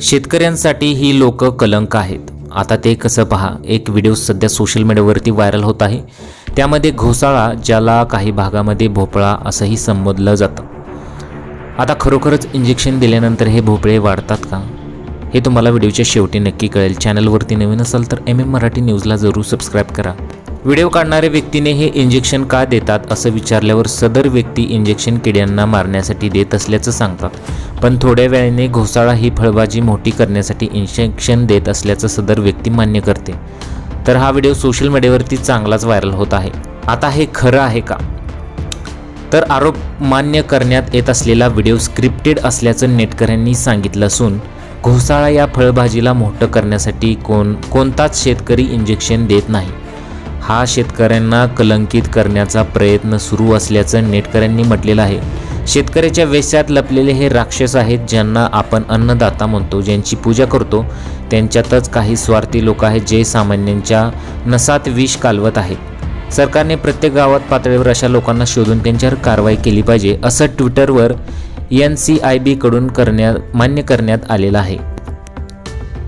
शेतकऱ्यांसाठी ही लोक कलंक आहेत. आता ते कसं पहा एक व्हिडिओ सध्या सोशल मीडियावरती व्हायरल होत आहे. त्यामध्ये घोसाळा ज्याला काही भागामध्ये भोपळा असंही संबोधलं जातं. आता खरोखरच इंजेक्शन दिल्यानंतर हे भोपळे वाढतात का? हे तुम्हाला व्हिडिओच्या शेवटी नक्की कळेल. चॅनलवरती नवीन असाल तर एम एम मराठी न्यूजला जरूर सबस्क्राईब करा. व्हिडिओ काढणाऱ्या व्यक्तीने हे इंजेक्शन का देतात असं विचारल्यावर सदर व्यक्ती इंजेक्शन किड्यांना मारण्यासाठी देत असल्याचं सांगतात. पण थोड्या वेळाने घोसाळा ही फळभाजी मोठी करण्यासाठी इंजेक्शन देत असल्याचं सदर व्यक्ती मान्य करते. तर हा व्हिडिओ सोशल मीडियावरती चांगलाच व्हायरल होत आहे. आता हे खरं आहे का? तर आरोप मान्य करण्यात येत असलेला व्हिडिओ स्क्रिप्टेड असल्याचं नेटकऱ्यांनी सांगितलं असून घोसाळा या फळभाजीला मोठं करण्यासाठी कोण कोणताच शेतकरी इंजेक्शन देत नाही. हा शेतकऱ्यांना कलंकित करण्याचा प्रयत्न सुरू असल्याचं नेटकऱ्यांनी म्हटलेलं आहे. शेतकऱ्याच्या वेशात लपलेले हे राक्षस आहेत ज्यांना आपण अन्नदाता म्हणतो ज्यांची पूजा करतो. त्यांच्यातच काही स्वार्थी लोक आहेत जे सामान्यांच्या नसात विष कालवत आहेत. सरकारने प्रत्येक गावात पातळीवर अशा लोकांना शोधून त्यांच्यावर कारवाई केली पाहिजे असं ट्विटरवर एन सी आय बीकडून करण्यात मान्य करण्यात आलेलं आहे.